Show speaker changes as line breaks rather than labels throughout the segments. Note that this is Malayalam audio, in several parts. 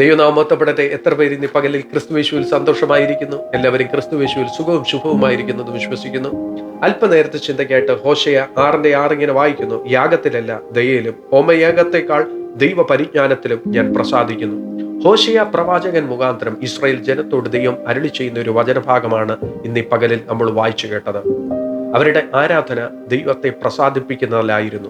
ദൈവനാമത്തപ്പെടട്ടെ. എത്ര പേര് ഇന്ന് പകലിൽ ക്രിസ്തുവേശുവിൽ സന്തോഷമായിരിക്കുന്നു? എല്ലാവരും ക്രിസ്തുവേശുവിൽ സുഖവും ശുഭവുമായിരിക്കുന്നു എന്ന് വിശ്വസിക്കുന്നു. അല്പനേരത്തെ ചിന്തയ്ക്കായിട്ട് ഹോഷയ ആറിന്റെ ആറിങ്ങനെ വായിക്കുന്നു. യാഗത്തിലല്ല ദയയിലും ഹോമയാഗത്തെക്കാൾ ദൈവ പരിജ്ഞാനത്തിലും ഞാൻ പ്രസാദിക്കുന്നു. ഹോഷയ പ്രവാചകൻ മുഖാന്തരം ഇസ്രായേൽ ജനത്തോട് ദൈവം അരളി ചെയ്യുന്ന ഒരു വചനഭാഗമാണ് ഇന്ന് ഈ പകലിൽ നമ്മൾ വായിച്ചു കേട്ടത്. അവരുടെ ആരാധന ദൈവത്തെ പ്രസാദിപ്പിക്കുന്നതിലായിരുന്നു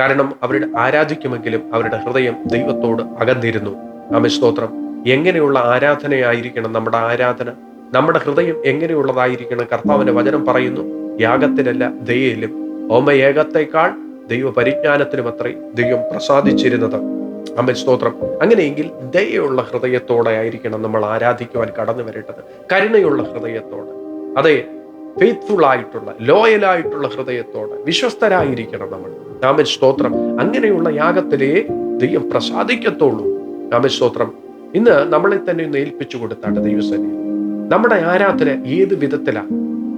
കാരണം അവരുടെ ആരാധിക്കുമെങ്കിലും അവരുടെ ഹൃദയം ദൈവത്തോട് അകന്നിരുന്നു. ആമേ സ്തോത്രം എങ്ങനെയുള്ള ആരാധനയായിരിക്കണം നമ്മുടെ ആരാധന? നമ്മുടെ ഹൃദയം എങ്ങനെയുള്ളതായിരിക്കണം? കർത്താവിന്റെ വചനം പറയുന്നു യാഗത്തിലല്ല ദയയിലും. ഹോമയേകത്തേക്കാൾ ദൈവ പരിജ്ഞാനത്തിനും അത്രേ ദൈവം പ്രസാദിച്ചിരുന്നത്. അമ്മ സ്തോത്രം അങ്ങനെയെങ്കിൽ ദയുള്ള ഹൃദയത്തോടെ ആയിരിക്കണം നമ്മൾ ആരാധിക്കുവാൻ കടന്നു വരേണ്ടത്. കരുണയുള്ള ഹൃദയത്തോടെ. അതെ ഫെയ്ത്ത്ഫുൾ ആയിട്ടുള്ള ലോയലായിട്ടുള്ള ഹൃദയത്തോടെ വിശ്വസ്തരായിരിക്കണം നമ്മൾ. രാമൻ സ്തോത്രം അങ്ങനെയുള്ള യാഗത്തിലേ ദൈവം പ്രസാദിക്കത്തുള്ളൂ. രാമൻ സ്തോത്രം ഇന്ന് നമ്മളെ തന്നെ ഒന്ന് ഏൽപ്പിച്ചു കൊടുത്താണ് ദൈവസേന നമ്മുടെ ആരാധന ഏത് വിധത്തിലാണ്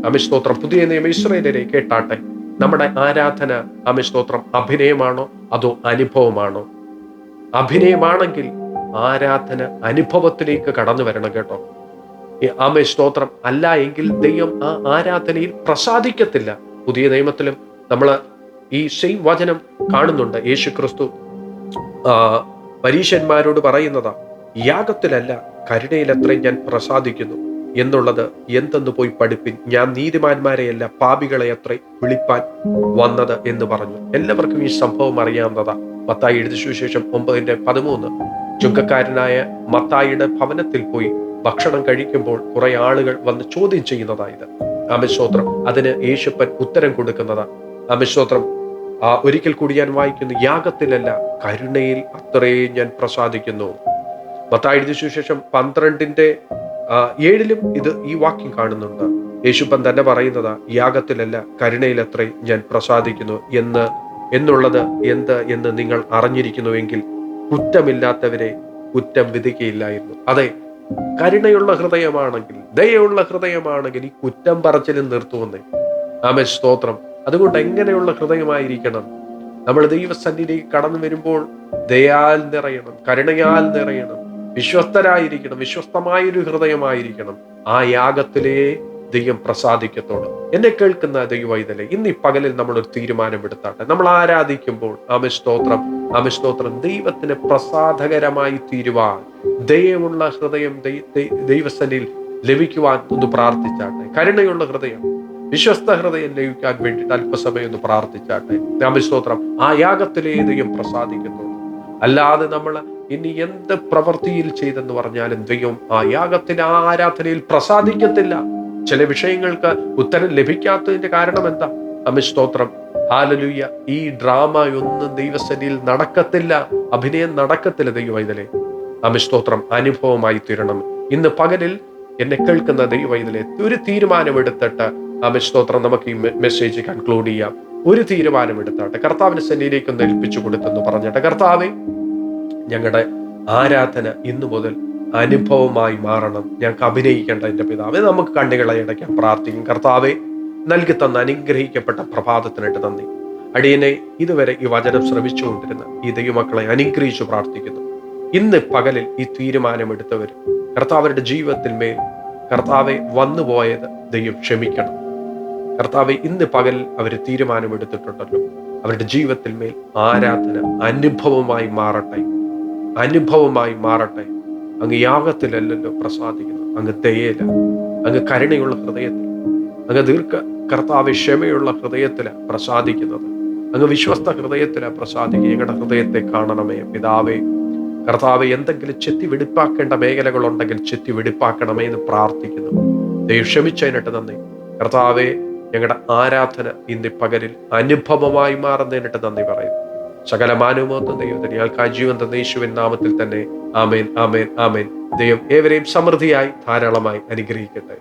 അമിസ്തോത്രം പുതിയ നിയമ ഇസ്രയേലരെ കേട്ടാട്ടെ. നമ്മുടെ ആരാധന അമിസ്തോത്രം അഭിനയമാണോ? അതോ അനുഭവമാണോ? അഭിനയമാണെങ്കിൽ ആരാധന അനുഭവത്തിലേക്ക് കടന്നു വരണം കേട്ടോ. ഈ ആമേ സ്തോത്രം അല്ല എങ്കിൽ ദൈവം ആ ആരാധനയിൽ പ്രസാദിക്കത്തില്ല. പുതിയ നിയമത്തിലും നമ്മൾ ഈ സെയിം വചനം കാണുന്നുണ്ട്. യേശു ക്രിസ്തു പരീശന്മാരോട് പറയുന്നതാ യാഗത്തിലല്ല കരുണയിലത്രയും ഞാൻ പ്രസാദിക്കുന്നു. എന്നുള്ളത് എന്തെന്ന് പോയി പഠിപ്പിൻ. ഞാൻ നീതിമാന്മാരെയല്ല പാപികളെ അത്രേ വിളിപ്പാൻ വന്നത് എന്ന് പറഞ്ഞു. എല്ലാവർക്കും ഈ സംഭവം അറിയാവുന്നതാ. മത്തായി എഴുതി സുവിശേഷം ഒമ്പതിന്റെ പതിമൂന്ന്. ചുങ്കക്കാരനായ മത്തായിയുടെ ഭവനത്തിൽ പോയി ഭക്ഷണം കഴിക്കുമ്പോൾ കുറെ ആളുകൾ വന്ന് ചോദ്യം ചെയ്യുന്നതായത് അമിശ്രോത്രം അതിന് യേശുപ്പൻ ഉത്തരം കൊടുക്കുന്നതാ. അമിശ്രോത്രം ഒരിക്കൽ കൂടി ഞാൻ വായിക്കുന്നു യാഗത്തിലല്ല കരുണയിൽ അത്രയും ഞാൻ പ്രസാദിക്കുന്നു. മത്തായി ശേഷം പന്ത്രണ്ടിന്റെ ആ, ഏഴിലും ഇത് ഈ വാക്യം കാണുന്നുണ്ട്. യേശുപ്പൻ തന്നെ പറയുന്നതാ യാഗത്തിലല്ല കരുണയിൽ അത്രയും ഞാൻ പ്രസാദിക്കുന്നു. എന്ന് എന്നുള്ളത് എന്ത് എന്ന് നിങ്ങൾ അറിഞ്ഞിരിക്കുന്നുവെങ്കിൽ കുറ്റമില്ലാത്തവരെ കുറ്റം വിധിക്കയില്ലായിരുന്നു അതെ കരുണയുള്ള ഹൃദയമാണെങ്കിൽ ദയുള്ള ഹൃദയമാണെങ്കിൽ ഈ കുറ്റം പറച്ചിലും നിർത്തുവന്നേ ആമേ സ്തോത്രം. അതുകൊണ്ട് എങ്ങനെയുള്ള ഹൃദയമായിരിക്കണം? നമ്മൾ ദൈവസന്നിധിയിലേക്ക് കടന്നു വരുമ്പോൾ ദയാൽ നിറയണം കരുണയാൽ നിറയണം വിശ്വസ്തരായിരിക്കണം വിശ്വസ്തമായൊരു ഹൃദയമായിരിക്കണം. ആ യാഗത്തിലേ ദൈവം പ്രസാദിക്കത്തോളൂ. എന്നെ കേൾക്കുന്ന ദൈവവൈതലെ ഇന്ന് ഈ പകലിൽ നമ്മൾ ഒരു തീരുമാനമെടുത്താട്ടെ നമ്മൾ ആരാധിക്കുമ്പോൾ അമിസ്തോത്രം അമിസ്തോത്രം ദൈവത്തിന് പ്രസാദകരമായി തീരുവാൻ ദയമുള്ള ഹൃദയം ദൈവസനിൽ ദൈവസന്നിധിയിൽ ലഭിക്കുവാൻ ഒന്ന് പ്രാർത്ഥിച്ചാട്ടെ. കരുണയുള്ള ഹൃദയം. വിശ്വസ്ത ഹൃദയം ലഭിക്കാൻ വേണ്ടിയിട്ട് അല്പസമയം ഒന്ന് പ്രാർത്ഥിച്ചാട്ടെ. ആമേ സ്തോത്രം ആ യാഗത്തിലേതെയും പ്രസാദിക്കുന്നു. അല്ലാതെ നമ്മൾ ഇനി എന്ത് പ്രവൃത്തിയിൽ ചെയ്തെന്ന് പറഞ്ഞാലും ദൈവം ആ യാഗത്തിന് ആ ആരാധനയിൽ പ്രസാദിക്കത്തില്ല. ചില വിഷയങ്ങൾക്ക് ഉത്തരം ലഭിക്കാത്തതിന്റെ കാരണം എന്താ? അമിസ്തോത്രം ഹാലലുയ്യ ഈ ഡ്രാമ ഒന്നും ദൈവസന്നിധിയിൽ നടക്കത്തില്ല. അഭിനയം നടക്കത്തില്ല ദൈവവൈതലെ. അമിസ്തോത്രം അനുഭവമായി തീരണം. ഇന്ന് പകലിൽ എന്നെ കേൾക്കുന്ന ദൈവവൈതലെ ഒരു തീരുമാനമെടുത്തിട്ട് അമിസ്തോത്രം നമുക്ക് ഈ മെസ്സേജ് കൺക്ലൂഡ് ചെയ്യാം. ഒരു തീരുമാനമെടുത്താട്ടെ കർത്താവിന് സന്നിധിയിലേക്ക് ഒന്ന് ഏൽപ്പിച്ചു കൊടുത്തെന്ന് പറഞ്ഞിട്ട്. കർത്താവെ ഞങ്ങളുടെ ആരാധന ഇന്നു മുതൽ അനുഭവമായി മാറണം. ഞങ്ങൾക്ക് അഭിനയിക്കേണ്ട എന്റെ പിതാവെ നമുക്ക് കണ്ണുകളെ അടയ്ക്കാൻ പ്രാർത്ഥിക്കും. കർത്താവെ നൽകി തന്ന അനുഗ്രഹിക്കപ്പെട്ട പ്രഭാതത്തിനായിട്ട് നന്ദി. അടിയനെ ഇതുവരെ ഈ വചനം ശ്രമിച്ചുകൊണ്ടിരുന്ന ഈ ദൈവമക്കളെ അനുഗ്രഹിച്ചു പ്രാർത്ഥിക്കുന്നു. ഇന്ന് പകലിൽ ഈ തീരുമാനമെടുത്തവർ കർത്താവരുടെ ജീവിതത്തിന്മേൽ കർത്താവെ വന്നുപോയത് ദൈവം ക്ഷമിക്കണം. കർത്താവെ ഇന്ന് പകൽ അവർ തീരുമാനമെടുത്തിട്ടുണ്ടല്ലോ. അവരുടെ ജീവിതത്തിൽ മേൽ ആരാധന അനുഭവമായി മാറട്ടെ. അനുഭവമായി മാറട്ടെ. അങ്ങ് യാഗത്തിലല്ലല്ലോ പ്രസാദിക്കുന്നത്. അങ്ങ് ദയയില അങ്ങ് കരുണയുള്ള ഹൃദയത്തിൽ. അങ്ങ് ദീർഘ കർത്താവ് ക്ഷമയുള്ള ഹൃദയത്തില പ്രസാദിക്കുന്നത്. അങ്ങ് വിശ്വസ്ത ഹൃദയത്തില പ്രസാദിക്കുക. ഞങ്ങളുടെ ഹൃദയത്തെ കാണണമേ പിതാവേ. കർത്താവ് എന്തെങ്കിലും ചെത്തി വെടിപ്പാക്കേണ്ട മേഖലകളുണ്ടെങ്കിൽ ചെത്തി വെടിപ്പാക്കണമേ എന്ന് പ്രാർത്ഥിക്കുന്നു. ദൈവം ക്ഷമിച്ചതിനിട്ട് നന്ദി. കർത്താവെ ഞങ്ങളുടെ ആരാധന ഇന്ന് പകലിൽ അനുഭവമായി മാറുന്നതിനിട്ട് നന്ദി പറയുന്നു. സകല മാനവമോത്വം ദൈവത്തിന് ഇയാൾക്ക് ജീവൻ തന്ന യേശുവിൻ നാമത്തിൽ തന്നെ. ആമേൻ ആമേൻ ആമേൻ. ദൈവം ഏവരെയും സമൃദ്ധിയായി ധാരാളമായി അനുഗ്രഹിക്കട്ടെ.